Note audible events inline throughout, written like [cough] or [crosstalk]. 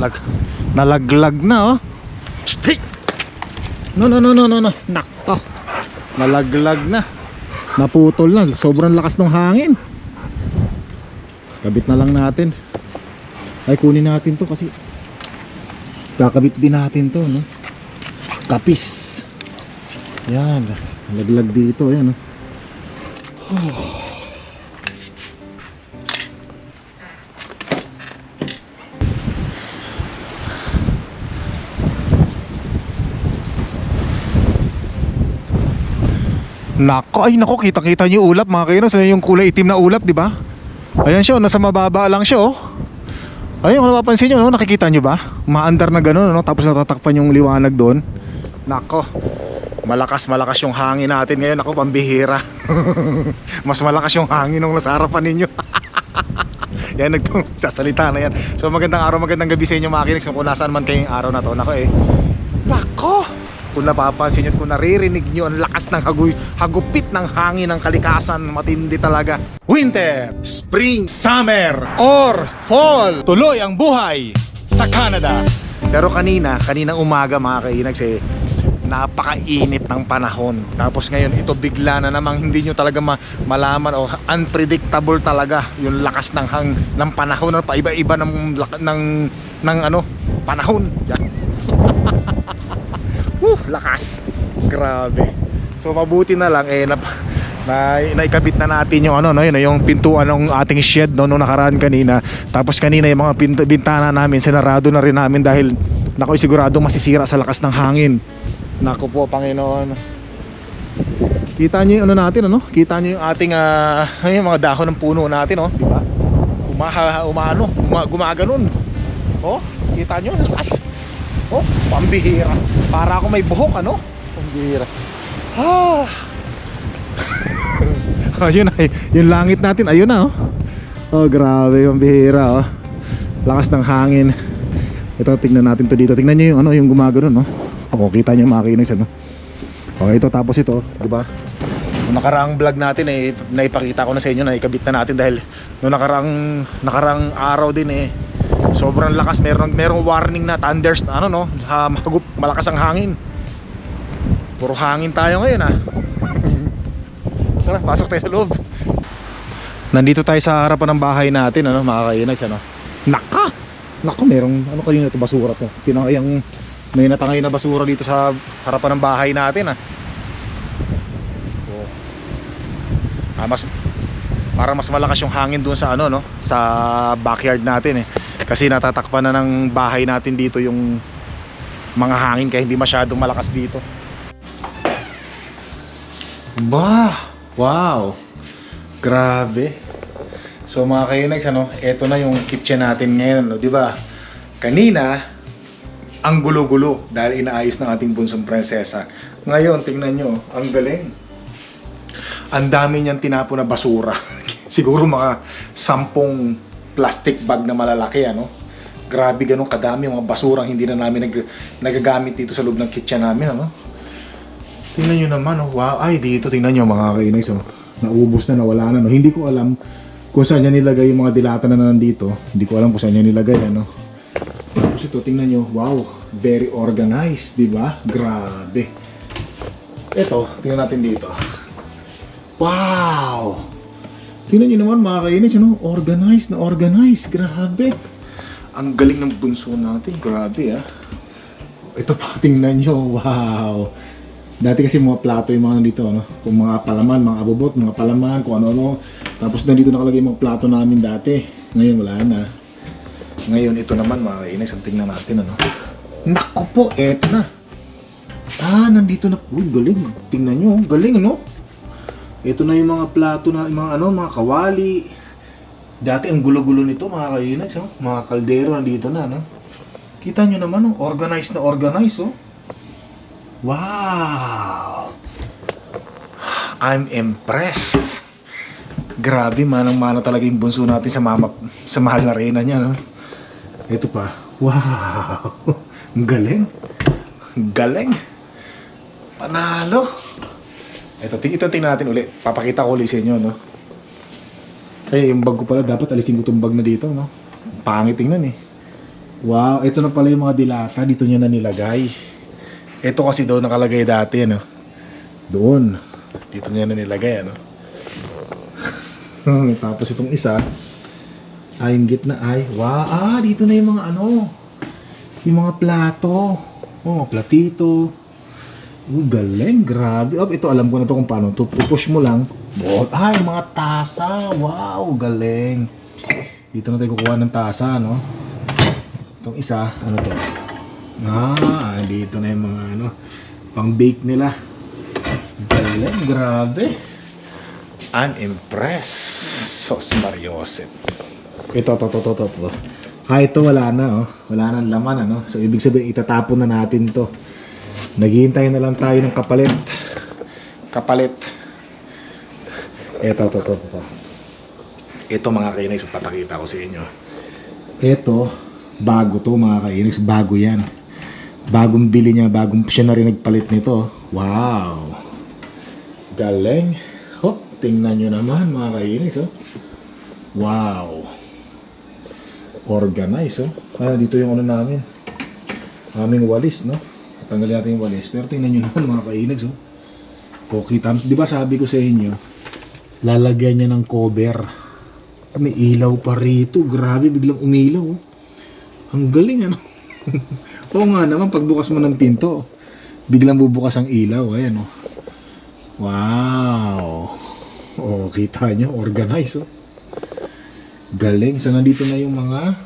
Nalag, nalaglag na oh. Hey! No, no, no, no, no, no. Nakto. Nalaglag na. Naputol na. Sobrang lakas ng hangin. Kabit na lang natin. Ay, kunin natin to kasi kakabit din natin to, no? Kapis. Yan. Nalaglag dito. Yan, oh. Nako, ay nako, kita-kita niyo ulap mga kayo. Sa yung kulay itim na ulap, di ba? Ayan siya, oh, nasa mababa lang siya, oh. Ayun, kung napapansin nyo, no? nakikita nyo ba? Maandar na gano'n, no? tapos natatakpan yung liwanag doon. Nako, malakas malakas yung hangin natin ngayon. Ako, pambihira. [laughs] Mas malakas yung hangin nung nasa harapan ninyo. [laughs] yan, nagtong sasalita na yan. So magandang araw, magandang gabi sa inyo mga kinis. Kung nasaan man kayong araw na to. Nako eh. Nako! Kung napapansin nyo, kung naririnig nyo ang lakas ng hagoy, hagupit ng hangin ng kalikasan, matindi talaga. Winter, Spring, Summer, or Fall. Tuloy ang buhay sa Canada. Pero kanina, kaninang umaga mga kainags eh, napakainit ng panahon. Tapos ngayon, ito bigla na namang hindi nyo talaga ma- malaman o unpredictable talaga yung lakas ng hang ng panahon ano, paiba-iba ng lak- ng ng ano, panahon. Yan. [laughs] Woo, lakas. Grabe. So mabuti na lang eh nap na naikabit na natin yung ano no yun yung pintuan ng ating shed no nung nakaraan kanina. Tapos kanina yung mga pint- bintana namin sinarado na rin namin dahil nako sigurado masisira sa lakas ng hangin. Nako po Panginoon. Kita niyo yung ano natin ano? Kita niyo yung ating ah, [laughs] yung mga dahon ng puno natin oh, di ba? Umaha umano, uma, gumaganon. Oh, kita niyo lakas. Oh, pambihira. Para ako may buhok, ano? Pambihira. Ah. [laughs] ayun na, yung langit natin, ayun na, oh. Oh, grabe, pambihira, oh. Lakas ng hangin. Ito, tingnan natin to dito. Tingnan nyo yung, ano, yung gumagano, no? Oo, kita nyo yung makinis, ano? Okay, ito, tapos ito, di ba? Nung nakaraang vlog natin eh naipakita ko na sa inyo na ikabit na natin dahil nung nakaraang nakaraang araw din eh sobrang lakas. Meron merong warning na thunders na ano no? Ha, magup, malakas ang hangin. Puro hangin tayo ngayon ah. [laughs] Tara pasok tayo sa loob. Nandito tayo sa harapan ng bahay natin ano mga kainags ano. Naka! Naka merong ano kanina ito basura to. Tinangay ang may natangay na basura dito sa harapan ng bahay natin ah. Oh. ah mas para mas malakas yung hangin doon sa ano no? Sa backyard natin eh kasi natatakpan na ng bahay natin dito yung mga hangin kaya hindi masyadong malakas dito. Bah wow! Grabe! So mga kainags ano eto na yung kitchen natin ngayon no, di ba? Kanina ang gulo-gulo dahil inaayos ng ating bunsong prinsesa. Ngayon tingnan nyo ang galing. Ang dami niyang tinapo na basura. [laughs] Siguro mga sampung plastic bag na malalaki ano. Grabe ganun kadami mga basura hindi na namin nag, nagagamit dito sa loob ng kitchen namin ano. Tingnan niyo naman oh. Wow, ay dito tingnan niyo mga kainags oh. Naubos na nawala na no. Hindi ko alam kung saan niya nilagay yung mga dilata na nandito. Hindi ko alam kung saan niya nilagay ano. Tapos ito tingnan niyo. Wow, very organized, di ba? Grabe. Ito, tingnan natin dito. Wow! Tingnan nyo naman mga kainis, ano? Organized na organized. Grabe. Ang galing ng bunso natin. Grabe ah. Ito pa, tingnan nyo. Wow! Dati kasi mga plato yung mga dito, ano? Kung mga palaman, mga abobot, mga palaman, kung ano-ano. Tapos nandito nakalagay yung mga plato namin dati. Ngayon wala na. Ngayon ito naman mga kainis, ang tingnan natin, ano? Naku po, eto na. Ah, nandito na. Uy, galing. Tingnan nyo, galing, ano? Ito na yung mga plato na, mga ano, mga kawali. Dati ang gulo-gulo nito, mga kainags, oh. mga kaldero nandito na, no? Kita nyo naman, oh, organized na organized, oh. Wow! I'm impressed. Grabe, manang-mana talaga yung bunso natin sa mama, sa mahal na reyna niya, no? Ito pa. Wow! [laughs] Ang galing. Galing. Panalo. Ito, ito tingnan natin ulit. Papakita ko ulit sa inyo, no? Kasi yung bag ko pala, dapat alisin ko itong bag na dito, no? Pangit tingnan eh. Wow, ito na pala yung mga dilata. Dito niya na nilagay. Ito kasi doon nakalagay dati, ano? Doon. Dito niya na nilagay, ano? [laughs] Tapos itong isa, ay yung gitna ay, wow, ah, dito na yung mga ano, yung mga plato. Oh, platito. Oh, galing, grabe. Oh, ito alam ko na to kung paano. To pupush mo lang. Oh, ay, mga tasa. Wow, galing. Dito na tayo kukuha ng tasa, no? Itong isa, ano to? Ah, dito na yung mga ano, pang bake nila. Galing, grabe. I'm impressed. Sos Mariosep. Ito, to, to, to, to, to. Ah, ito wala na, oh. Wala nang laman, ano? So, ibig sabihin, itatapon na natin to. Naghihintay na lang tayo ng kapalit. Kapalit. Ito, to, to, to, to. Ito mga kainis, papakita ko sa inyo. Ito, bago to mga kainis. Bago yan. Bagong bili niya, bagong siya na rin nagpalit nito. Wow! Galing. Hop, tingnan nyo naman mga kainis. Oh. Wow! Organize, oh. Ah, dito yung ano namin. Aming walis, no? Tanggalin natin yung walis. Pero tingnan nyo naman mga kainags, oh. O, kita, di ba sabi ko sa inyo, lalagyan niya ng cover. Ah, May ilaw pa rito. Grabe, biglang umilaw, oh. Ang galing, ano? [laughs] Oo nga naman, pagbukas mo ng pinto, biglang bubukas ang ilaw. Ayan, oh. Wow! Oh, kita nyo, organize, oh. Galing. So, nandito na yung mga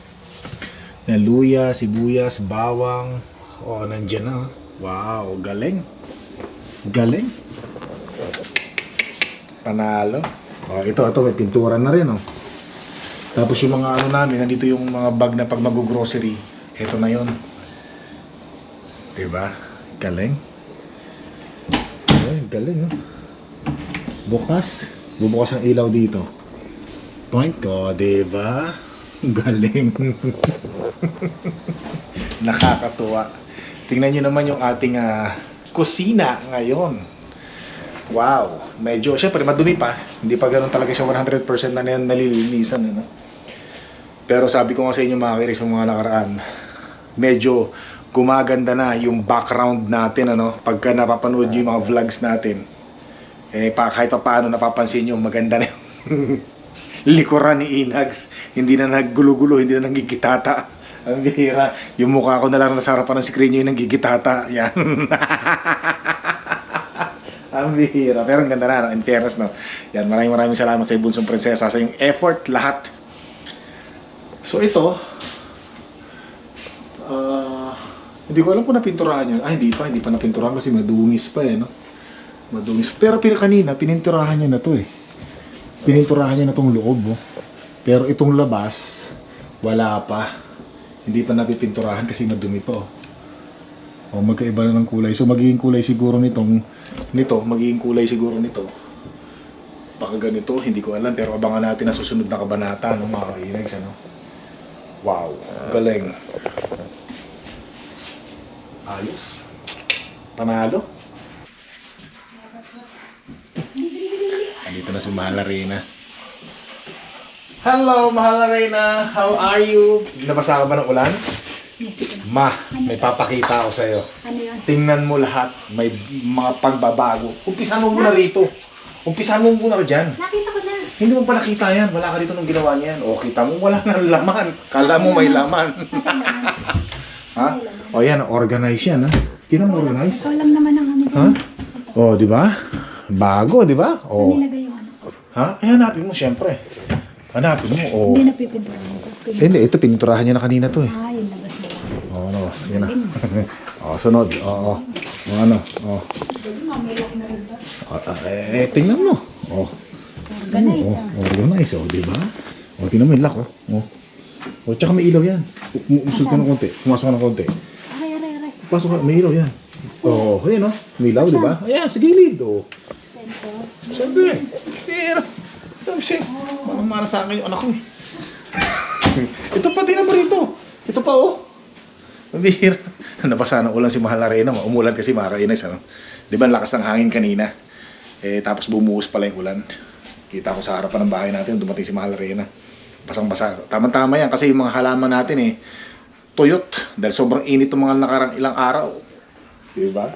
na luya, sibuyas, bawang. Oh, nandyan na. Wow, galing. Galing. Panalo. Oh, ito, ito, may pintura na rin, oh. Tapos yung mga ano namin, nandito yung mga bag na pag mag-grocery. Ito na yon. Diba? Galing. Ay, galing, oh. Bukas. Bubukas ang ilaw dito. Point ko, di ba? [laughs] Galing. [laughs] [laughs] Nakakatuwa. Tingnan nyo naman yung ating ah, kusina ngayon. Wow. Medyo, syempre madumi pa. Hindi pa ganun talaga siya 100% na yan nalilinisan. Ano? Pero sabi ko nga sa inyo mga kiris sa mga nakaraan, medyo gumaganda na yung background natin ano pagka napapanood nyo yung mga vlogs natin eh pa, kahit pa paano napapansin nyo maganda na yung [laughs] likuran ni Inags. Hindi na naggulo-gulo, hindi na nagigitata. [laughs] Ang bihira. Yung mukha ko na lang nasa harapan ng screen nyo yung nagigitata. Yan. [laughs] ang bihira. Pero ang ganda na, no? in fairness, no? Yan, maraming maraming salamat sa Bunsong Prinsesa sa yung effort, lahat. So ito, ah, hindi ko alam kung napinturahan yun. Ay, hindi pa, hindi pa napinturahan kasi madungis pa eh, no? Madungis. Pero pina kanina, pininturahan niya na to eh pininturahan niya na tong loob oh. pero itong labas wala pa hindi pa napipinturahan kasi madumi pa oh. oh magkaiba na ng kulay. So magiging kulay siguro nitong nito magiging kulay siguro nito. Baka ganito hindi ko alam pero abangan natin na susunod na kabanata no mga kainags ano? Wow galing. Ayos. Panalo. Andito na si Mahal Reyna. Hello, Mahal Reyna. How are you? Nabasa ka ba ng ulan? Yes, na. Ma, may papakita ako sa'yo. Ano yun? Tingnan mo lahat. May mga pagbabago. Umpisan mo muna rito. Umpisan mo muna dyan. Nakita ko na. Hindi mo pa nakita yan. Wala ka dito nung ginawa niya yan. O, kita mo, wala nang laman. Kala mo may laman. [laughs] Ha? O yan, organize yan ha. Kita mo organize? Ikaw lang naman ang ano Ha? O, di ba? Bago, di ba? Saan O. nilagay yung ano? Ha? Eh, hanapin mo, syempre. Hanapin mo. O. Hindi napipinturan ko. Pin- Hindi, ito pininturahan niya na kanina to eh. Ah, yung labas nila. Oo, ano, yan na. [laughs] Oo, sunod. Oo, o ano, oo. Hindi, mamilak na rin ba? Ah, ah, eh, tingnan mo. Oo. Organize Oo, ah. organize, oh, di ba? O, tingnan mo yung lock, oh. Oh. O, tsaka may ilaw yan. Umusod ka ng konti. Pumasok ka ng konti. Aray, aray, aray. Pasok ka, may ilaw yan. Oh, ayan, oh. May ilaw, di ba? Ayan, sa gilid, oh. Sensor. Siyempre. Pero, sabi siya, mamamara sa akin yung anak ko eh. [laughs] Ito pa, tingnan mo rito. Ito pa, oh. Mabihira. [laughs] Nabasa ng ulan si Mahal Arena. Umulan kasi mga kainis. Ano? Di ba, lakas ng hangin kanina. Eh, tapos bumuhos pala yung ulan. Kita ko sa harapan ng bahay natin, dumating si Mahal Arena. Basang-basa. Tama-tama yan kasi yung mga halaman natin eh, tuyot. Dahil sobrang init ng mga nakarang ilang araw. Di ba?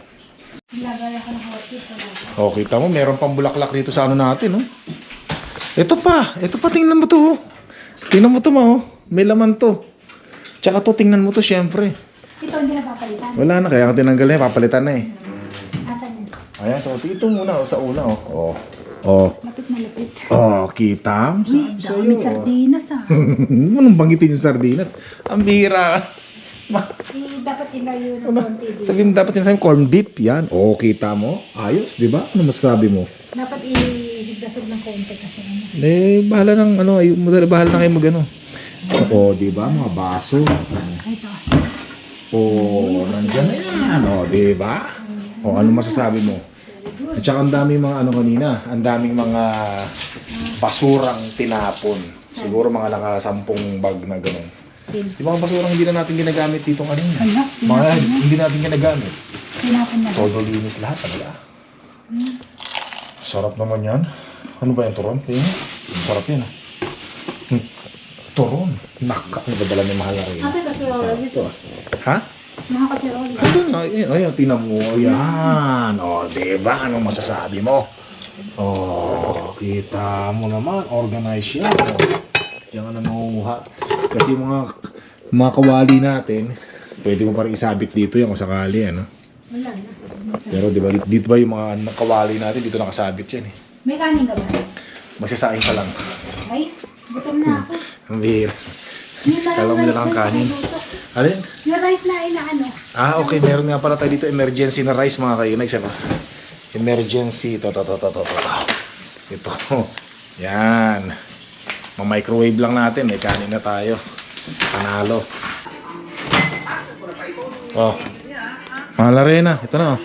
Nilagay ako ng hot tea sa loob. O, kita mo, meron pang bulaklak rito sa ano natin, no? Ito pa, ito pa, tingnan mo to. oh. Tingnan mo to, ma, oh. May laman to. Tsaka to, tingnan mo to, syempre. Ito hindi na papalitan. Wala na, kaya ka tinanggal na, eh, papalitan na eh. Asan yun? Ayan, to, ito muna, oh, sa una, oh. Oh, oh. Lapit na lapit. Oh, kita mo, Uy, sabi sa'yo. daming oh. sardinas ah. [laughs] Anong banggitin yung sardinas? Ang bihira. Ma, Eh, dapat ilayo ng ano? konti din. Sabihin mo dapat yung sabi, corned beef, yan. Oo, kita mo. Ayos, di ba? Ano masasabi mo? Dapat ihigdasog ng konti kasi. Eh, bahala ng ano, ay, bahala na kayo mag ano. Oo, di ba? Mga baso. Ito. Oo, nandyan na yan. Oo, di ba? O, ano masasabi mo? At saka ang daming mga ano kanina, ang daming mga basurang tinapon. Siguro mga nakasampung bag na gano'n. Yung mga basurang hindi na natin ginagamit dito kanina. Hala, Mga tinapon hindi natin ginagamit. Tinapon na. Todo linis lahat, wala. Sarap naman yan. Ano ba yung turon? Tingnan. Sarap yan ah. Hmm. Turon. Naka. Ano ba dala ni mahal na rin? Ate, kasi Sarap oras to ah. Ha? Nakakatirol. Ano na? Ayun, ayun, tinan mo. Ayan. O, diba? Anong masasabi mo? Oh, kita mo naman. Organize yan. Diyan ka na mangunguha. Kasi mga mga kawali natin, pwede mo parang isabit dito yan kung sakali, ano? Wala na. Pero di ba, dito ba yung mga kawali natin, dito nakasabit yan eh. May kanin ka ba? Magsasaing ka lang. Ay, gutom na ako. Ang bihira. Kala mo na lang kanin. Alin? Yung rice na inaano. Ah, okay. Meron nga pala tayo dito emergency na rice mga kainags. Ano? Emergency. Ito, ito, ito, ito, ito. Ito. Yan. Ma-microwave lang natin. May kanin na tayo. Panalo. Oh. Mga Larena. Ito na oh.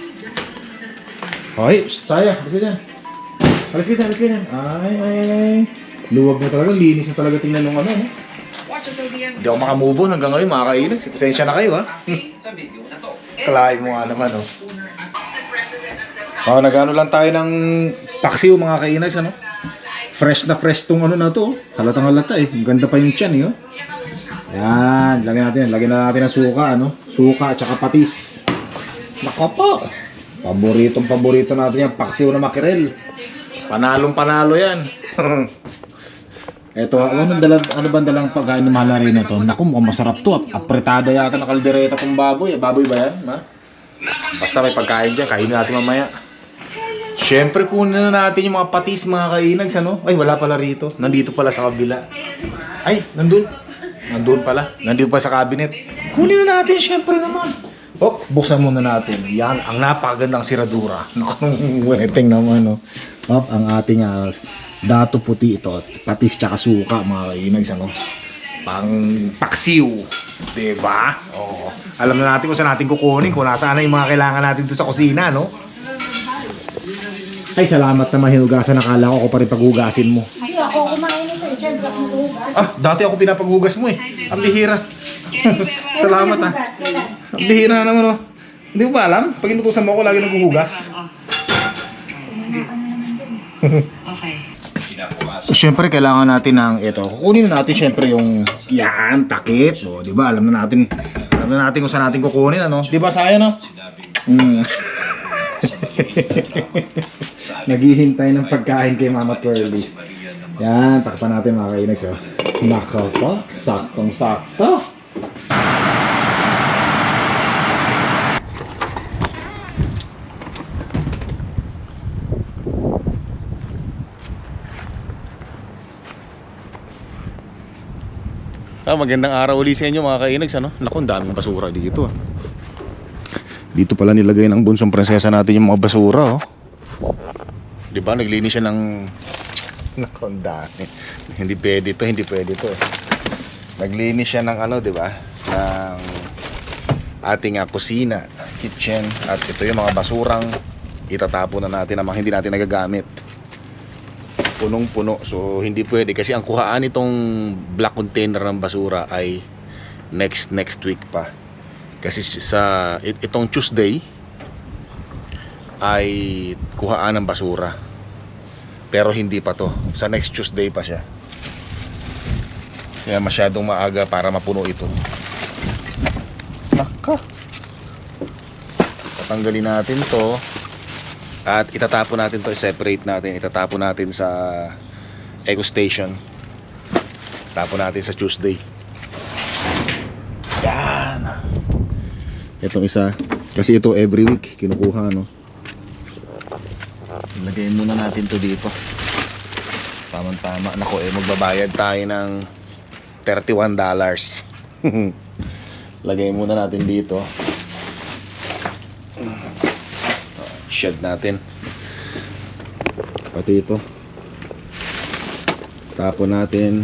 Okay, saya. Alis ka dyan. Alis ka dyan, alis ka dyan. Ay, ay, ay, ay. Luwag na talaga. Linis na talaga tingnan nung ano. no? Hindi ako makamove on hanggang ngayon mga kainags. Pasensya na kayo ha. Kalahin mo nga naman, oh. Oh, nagano lang tayo ng paksiw mga kainags, ano? Fresh na fresh tong ano na to. oh. Halatang halata eh. Ang ganda pa yung tiyan, eh, oh. Yan, lagyan natin. Lagyan na natin ng suka, ano? Suka at saka patis. Nako po. Paboritong paborito natin yan. Paksiw na makirel. Panalong panalo yan. [laughs] Eto, ano, dalang, ano ba dalang pagkain ng mahal rin na to? Naku, mukhang masarap to. Apretada yata ng kaldereta tong baboy. Baboy ba yan, ma? Basta may pagkain dyan, kainin natin mamaya. Siyempre, kunin na natin yung mga patis, mga kainags, ano? Ay, wala pala rito. Nandito pala sa kabila. Ay, nandun. Nandun pala. Nandito pa sa cabinet. Kunin na natin, siyempre naman. Hop, buksan muna natin. Yan, ang napakagandang siradura. [laughs] Naku, weting naman, no? Hop, ang ating ah, dato puti ito. Patis tsaka suka, mga kainags, ano? Pang paksiw. Diba? Oo. Alam na natin kung saan natin kukunin, kung nasaan na yung mga kailangan natin dito sa kusina, no? Ay, salamat naman hinugasan. Nakala ko ako pa rin paghugasin mo. Ay, ako kumain nito eh. Siyempre ako. Ah, dati ako pinapaghugas mo eh. Ang bihira. [laughs] salamat ah. Ang bihira naman oh. Hindi ko ba alam? Pag inutusan mo ako, lagi naghuhugas. So, syempre, kailangan natin ng ito. Kukunin na natin syempre yung yan, takip. O, di ba? Alam na natin, alam na natin kung saan natin kukunin, ano? Di ba, saya, no? Mm. [laughs] Naghihintay ng pagkain kay Mama Pearly. Yan, takpan natin mga kainags, oh. Nako po, saktong-sakto. Ah, magandang araw ulit sa inyo mga kainags, ano? Naku, ang daming basura dito, ah. Dito pala nilagay ng bunsong prinsesa natin yung mga basura, oh. Di ba, naglinis siya ng... Naku, ang dami. Hindi pwede to, hindi pwede to. Naglinis siya ng ano, di ba? Ng ating ah, kusina, kitchen, at ito yung mga basurang itatapon na natin na mga hindi natin nagagamit punong-puno. So, hindi pwede. Kasi ang kuhaan itong black container ng basura ay next next week pa. Kasi sa it- itong Tuesday ay kuhaan ng basura. Pero hindi pa to. Sa next Tuesday pa siya. Kaya masyadong maaga para mapuno ito. Ka. Tatanggalin natin to. At itatapon natin to, separate natin. Itatapon natin sa Eco Station. Tapon natin sa Tuesday. Yan. Itong isa. Kasi ito every week kinukuha, no? Lagay muna natin to dito. Tama-tama. Nako, eh, magbabayad tayo ng $31 dollars. [laughs] Lagay muna natin dito. Shed natin. Pati ito. Tapon natin.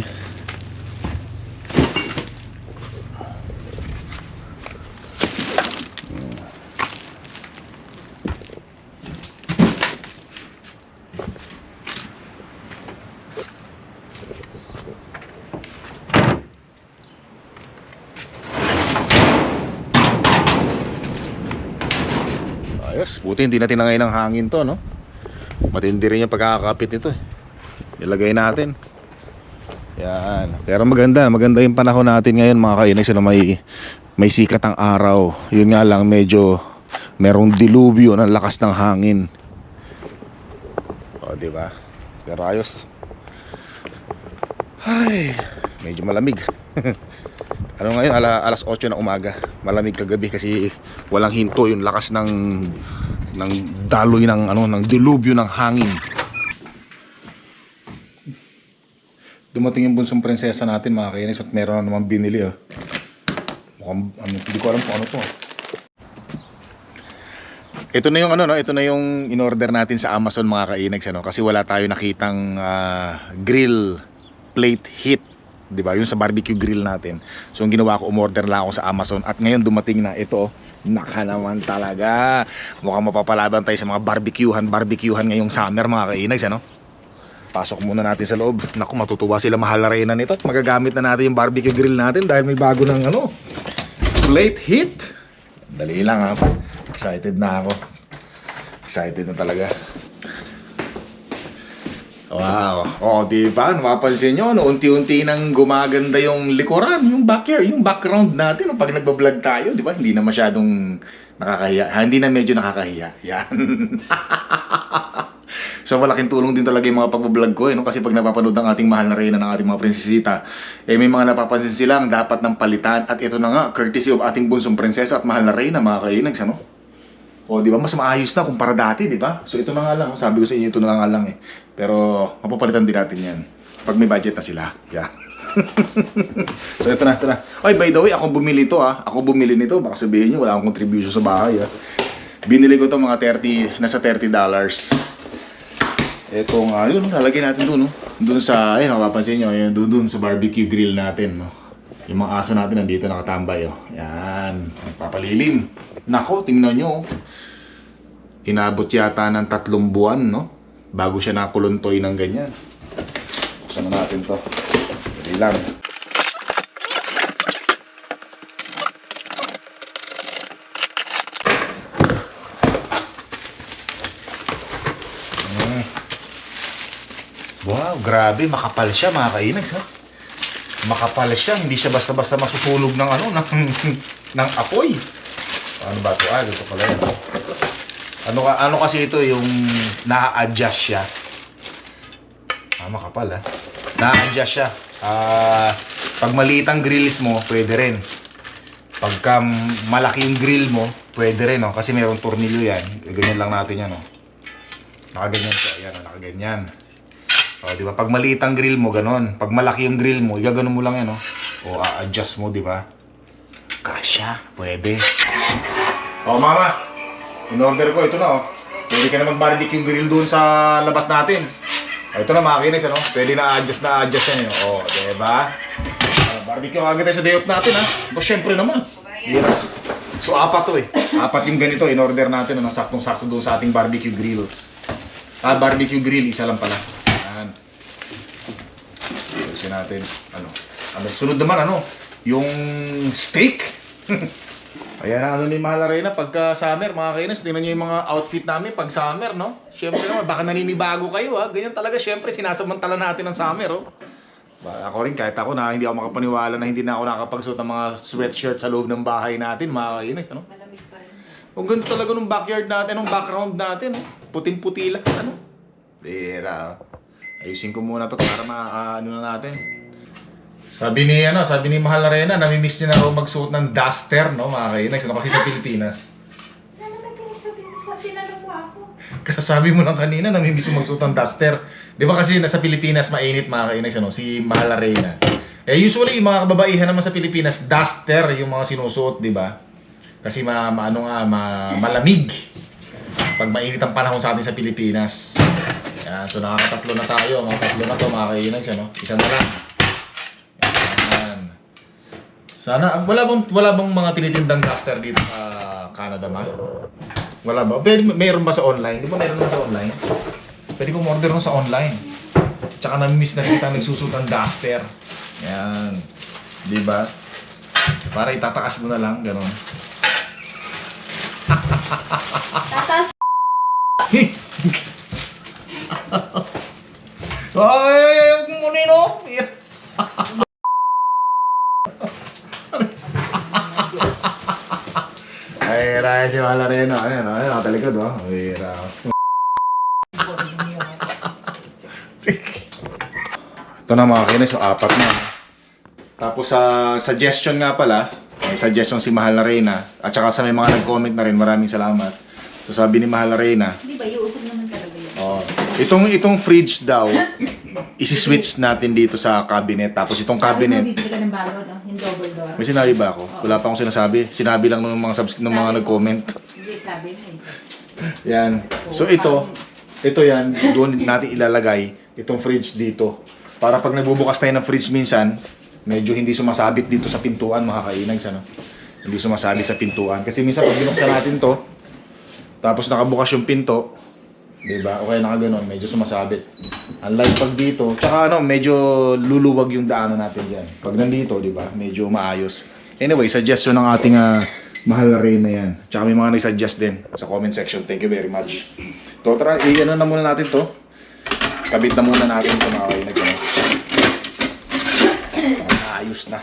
Ayos, buti hindi natin nangay ng hangin to, no? Matindi rin yung pagkakakapit nito eh. Ilagay natin. Yan. Pero maganda, maganda yung panahon natin ngayon mga kainis na may, may sikat ang araw. Yun nga lang, medyo merong dilubyo ng lakas ng hangin. O, di ba? Pero ayos. Ay, medyo malamig. [laughs] ano ngayon, ala, alas 8 ng umaga. Malamig kagabi kasi walang hinto yung lakas ng ng daloy ng ano ng dilubyo ng hangin. Dumating yung bunsong prinsesa natin mga kainis at meron na naman binili oh. Mukhang, ano, hindi ko alam kung ano to. Ito na yung ano no, ito na yung in-order natin sa Amazon mga kainags ano kasi wala tayo nakitang ah, grill plate heat 'di ba? Yung sa barbecue grill natin. So ang ginawa ko umorder lang ako sa Amazon at ngayon dumating na ito. Naka naman talaga. Mukhang mapapalaban tayo sa mga barbecuehan, barbecuehan ngayong summer mga kainags ano. Pasok muna natin sa loob. [laughs] Naku, matutuwa sila mahal na rin na nito at magagamit na natin yung barbecue grill natin dahil may bago ng ano, plate heat. Dali lang ha. Excited na ako. Excited na talaga. Wow. Oh, di ba? Mapapansin nyo, no? unti-unti nang gumaganda yung likuran, yung backyard, yung background natin. no? Pag nagbablog tayo, di ba? Hindi na masyadong nakakahiya. Ha, hindi na medyo nakakahiya. Yan. [laughs] so, malaking tulong din talaga yung mga pagbablog ko, eh, no? Kasi pag napapanood ang ating mahal na reyna ng ating mga prinsesita, eh, may mga napapansin silang dapat ng palitan. At ito na nga, courtesy of ating bunsong prinsesa at mahal na reyna, mga kainags, ano? O, di ba? Mas maayos na kumpara dati, di ba? So, ito na nga lang. Sabi ko sa inyo, ito na nga lang eh. Pero, mapapalitan din natin yan. Pag may budget na sila. Yeah. [laughs] so, ito na, ito na. Oy, by the way, ako bumili ito ah. Ako bumili nito. Baka sabihin nyo, wala akong contribution sa bahay ah. Binili ko to mga 30, nasa 30 dollars. Ito nga, yun, lalagyan natin doon, no? Doon sa, ayun, mapapansin nyo, yun, doon, doon sa barbecue grill natin, no? Yung mga aso natin nandito nakatambay, oh. Yan, papalilim. Nako, tingnan nyo, oh. Inabot yata ng tatlong buwan, no? Bago siya nakuluntoy ng ganyan. Buksan na natin to. Dali lang. Mm. Wow, grabe, makapal siya mga kainags, ha? Makapal siya, hindi siya basta-basta masusunog ng ano, [laughs] ng, ng apoy. Ano ba ito? Ah, dito pala yan. Ano, ano kasi ito yung na-adjust siya. Ah, makapal ah. Na-adjust siya. Ah, pag maliit ang grills mo, pwede rin. Pagka malaki yung grill mo, pwede rin, no? Kasi mayroong tornilyo yan. Eh, Ganyan lang natin yan, no? Nakaganyan siya. Ayan, oh, nakaganyan. O, di ba? Pag maliit ang grill mo, ganon. Pag malaki yung grill mo, igaganon mo lang yan, no? O, a-adjust mo, di ba? Kasya. Pwede. O, mama. In-order ko. Ito na, oh. Pwede ka na mag-barbecue grill doon sa labas natin. O, ito na, mga kinis, ano? Pwede na adjust na adjust yan, eh. O, di ba? Ah, barbecue agad tayo sa day natin, ha? O, syempre naman. Yan. So, apat to, eh. Apat yung ganito, in-order natin, ano? Saktong-sakto doon sa ating barbecue grills. Ah, barbecue grill, isa lang pala. Ayusin natin. Ano? Ano? Sunod naman, ano? Yung steak. [laughs] Ayan ano ni Mahal Arena pagka summer, mga kainis. Tingnan nyo yung mga outfit namin pag summer, no? Siyempre naman, baka naninibago kayo, ha? Ganyan talaga, siyempre, sinasamantala natin ang summer, oh. Ba, Ako rin, kahit ako na hindi ako makapaniwala na hindi na ako nakakapagsuot ng mga sweatshirt sa loob ng bahay natin, mga kainis, ano? Malamig pa rin. Ang ganda talaga nung backyard natin, nung background natin, oh. puting-puti lang, ano? Bira. oh. Ayusin ko muna to para ma ah, ano na natin. Sabi ni ano, sabi ni Mahal Arena, nami-miss niya na raw magsuot ng duster, no, mga kainis, ano kasi sa Pilipinas. Ano? [laughs] Kasasabi mo lang kanina, namimiss mo magsuot ng duster. Di ba kasi nasa Pilipinas mainit mga kainis, ano, si Mahal Arena. Eh usually, yung mga kababaihan naman sa Pilipinas, duster yung mga sinusuot, di ba? Kasi ma, maano nga, ma, malamig. Pag mainit ang panahon sa atin sa Pilipinas. Yan, so nakakatatlo na tayo, mga tatlo na to mga kainis, ano? Isa na lang. Yan. Sana, wala bang, wala bang mga tinitindang duster dito sa Canada, ma? Wala ba? Pwede, mayroon ba sa online? Di ba mayroon ba sa online? Pwede kong order nun sa online. Tsaka nami-miss na kita nagsusot ng duster. Yan. Di ba? Para itataas mo na lang, gano'n. Tatas! Ay, huwag mo oh. Ay, raya si Malareno. Ayan, oh, ayan, nakalikod, oh. Raya. Ito na mga kinis, apat na. Tapos sa suggestion nga pala, may suggestion si Mahal na Reyna. At saka sa may mga nag-comment na rin, maraming salamat. So sabi ni Mahal na Reyna, Di ba, iusap naman talaga yun. Oh, itong itong fridge daw isi-switch natin dito sa cabinet tapos itong Sabi mo, cabinet bibili ka ng bago, no? Yung double door. may sinabi ba ako? Wala pa akong sinasabi. Sinabi lang ng mga subs- ng mga nag-comment. Hindi, sabi mo eh. Yan. So ito, ito yan, doon natin ilalagay itong fridge dito. Para pag nagbubukas tayo ng fridge minsan, medyo hindi sumasabit dito sa pintuan, mga kainags, ano? Hindi sumasabit sa pintuan. Kasi minsan pag binuksan natin to, tapos nakabukas yung pinto, di ba? O kaya nakaganon, medyo sumasabit. Unlike pag dito, tsaka ano, medyo luluwag yung daanan natin diyan. Pag nandito, di ba? Medyo maayos. Anyway, suggestion ng ating ah, mahal na rin na yan. Tsaka may mga nag-suggest din sa comment section. Thank you very much. To, tara, i-ano na muna natin to. Kabit na muna natin ito mga kayo na Ayos na.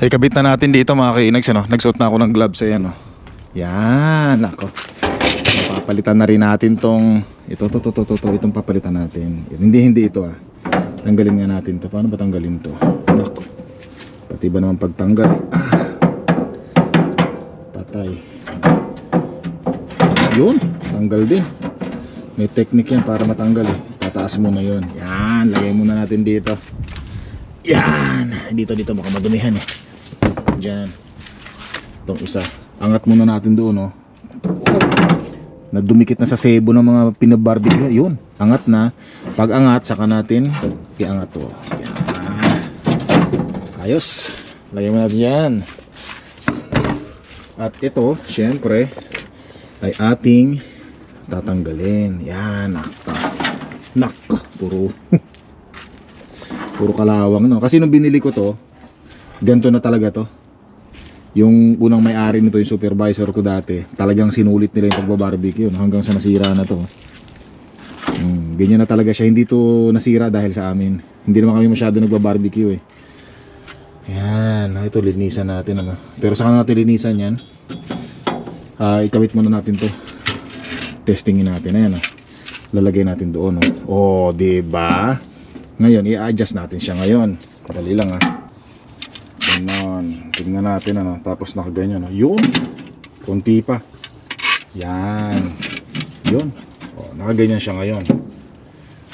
Hey, kabit na natin dito mga kainags, ano? Nagsuot na ako ng gloves, ayan, no? Yan, ako. Papalitan na rin natin tong, ito, to, to, to, to, to, itong papalitan natin. Hindi, hindi ito, ah. Tanggalin nga natin to. Paano ba tanggalin to? Nako. Pati ba naman pagtanggal, eh? Ah. Patay. Yun, tanggal din. May technique yan para matanggal, eh. Tataas mo na yun. Yan, lagay muna natin dito. Yan! Dito, dito, baka madumihan eh. Diyan. Itong isa. Angat muna natin doon. Oh. Nadumikit na sa sebo ng mga pinabarbecue. Yun. Angat na. Pag angat, saka natin iangat to. Ayos. Lagyan mo natin yan. At ito, syempre, ay ating tatanggalin. Yan. Nakka. Nakka. Puro. [laughs] Puro kalawang, no? Kasi nung binili ko to, ganito na talaga to. Yung unang may-ari nito, yung supervisor ko dati, talagang sinulit nila yung pagbabarbecue no? hanggang sa nasira na to. Hmm, ganyan na talaga siya. Hindi to nasira dahil sa amin. Hindi naman kami masyado nagbabarbecue eh. Yan, ito linisan natin ano. Pero saka natin linisan yan. Ah, ikabit muna natin to. Testingin natin ayan oh. Lalagay natin doon oh. Oh, 'di ba? Ngayon, i-adjust natin siya ngayon. Dali lang ah. Ganon. Tingnan natin ano. Tapos nakaganyan. Oh. Yun. Kunti pa. Yan. Yun. Oh, nakaganyan siya ngayon.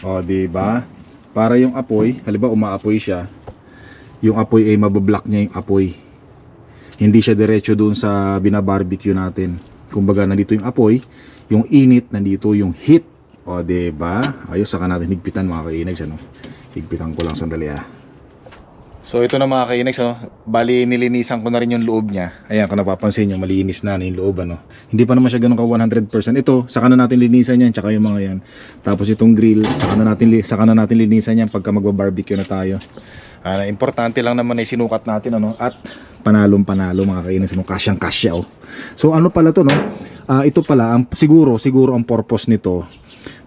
Oh, di ba? Para yung apoy, halimbawa umaapoy siya, yung apoy ay mabablock niya yung apoy. Hindi siya diretso doon sa binabarbecue natin. Kumbaga nandito yung apoy, yung init, nandito yung heat. O, di ba? Ayos, saka natin higpitan mga kainags, ano? Higpitan ko lang sandali, ah. So, ito na mga kainags, ano? Bali, nilinisan ko na rin yung loob niya. Ayan, kung napapansin nyo, malinis na yung loob, ano? Hindi pa naman siya ganun ka 100%. Ito, saka na natin linisan yan, tsaka yung mga yan. Tapos itong grill, saka na natin, saka na natin linisan yan pagka magba-barbecue na tayo. Ah, importante lang naman ay sinukat natin, ano? At panalong panalo mga kainis ano kasyang kasya oh. So ano pala to no? Ah, ito pala ang siguro siguro ang purpose nito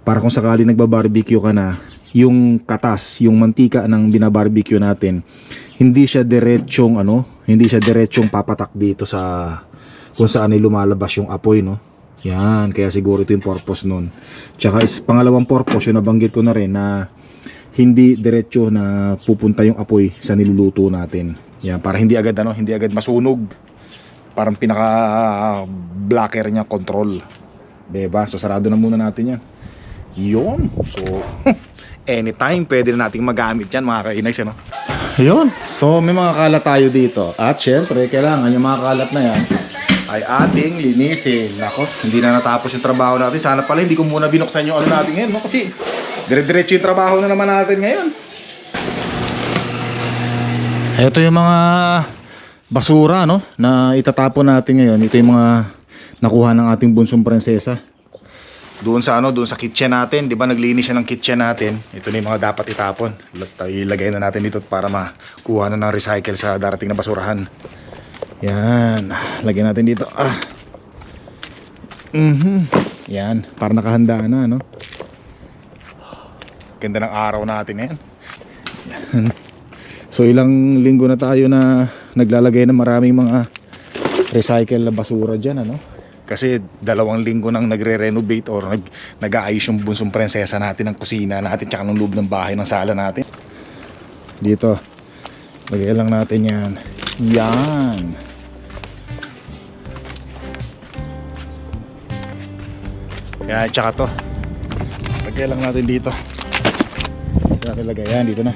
para kung sakali nagba-barbecue ka na yung katas, yung mantika ng binabarbecue natin, hindi siya diretsong ano, hindi siya diretsong papatak dito sa kung saan ay lumalabas yung apoy, no? Yan, kaya siguro ito yung purpose nun. Tsaka is pangalawang purpose, yung nabanggit ko na rin na hindi diretso na pupunta yung apoy sa niluluto natin. Yan, para hindi agad ano, hindi agad masunog. Parang pinaka blocker niya control. Diba? So sarado na muna natin yan. Yun. So, [laughs] anytime pwede na nating magamit yan mga kainags. Ano? Yun. So, may mga kalat tayo dito. At syempre, kailangan yung mga kalat na yan ay ating linisin. Nako, hindi na natapos yung trabaho natin. Sana pala hindi ko muna binuksan yung ano natin ngayon. No? Kasi dire-diretso yung trabaho na naman natin ngayon. Ito yung mga basura no na itatapon natin ngayon. Ito yung mga nakuha ng ating bunsong prinsesa. Doon sa ano, doon sa kitchen natin, 'di ba? Naglinis siya ng kitchen natin. Ito na yung mga dapat itapon. Ilagay na natin dito para makuha na ng recycle sa darating na basurahan. Yan, lagyan natin dito. Ah. Mhm. Yan, para nakahanda na, no? Ganda ng araw natin ngayon. Yan. So ilang linggo na tayo na naglalagay ng maraming mga recycle na basura dyan ano. Kasi dalawang linggo nang nagre-renovate or nag, nag-aayos yung bunsong prinsesa natin ng kusina natin tsaka ng loob ng bahay ng sala natin. Dito. Lagay lang natin yan. Yan. Yan, tsaka to. Lagay lang natin dito. Saan natin lagay? Yan, dito na.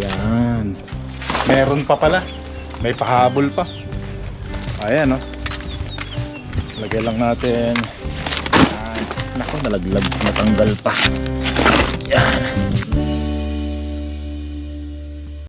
Yan. Meron pa pala. May pahabol pa. Ayan, no. Lagay lang natin. Yan. Nako, nalaglag. Natanggal pa. Yan.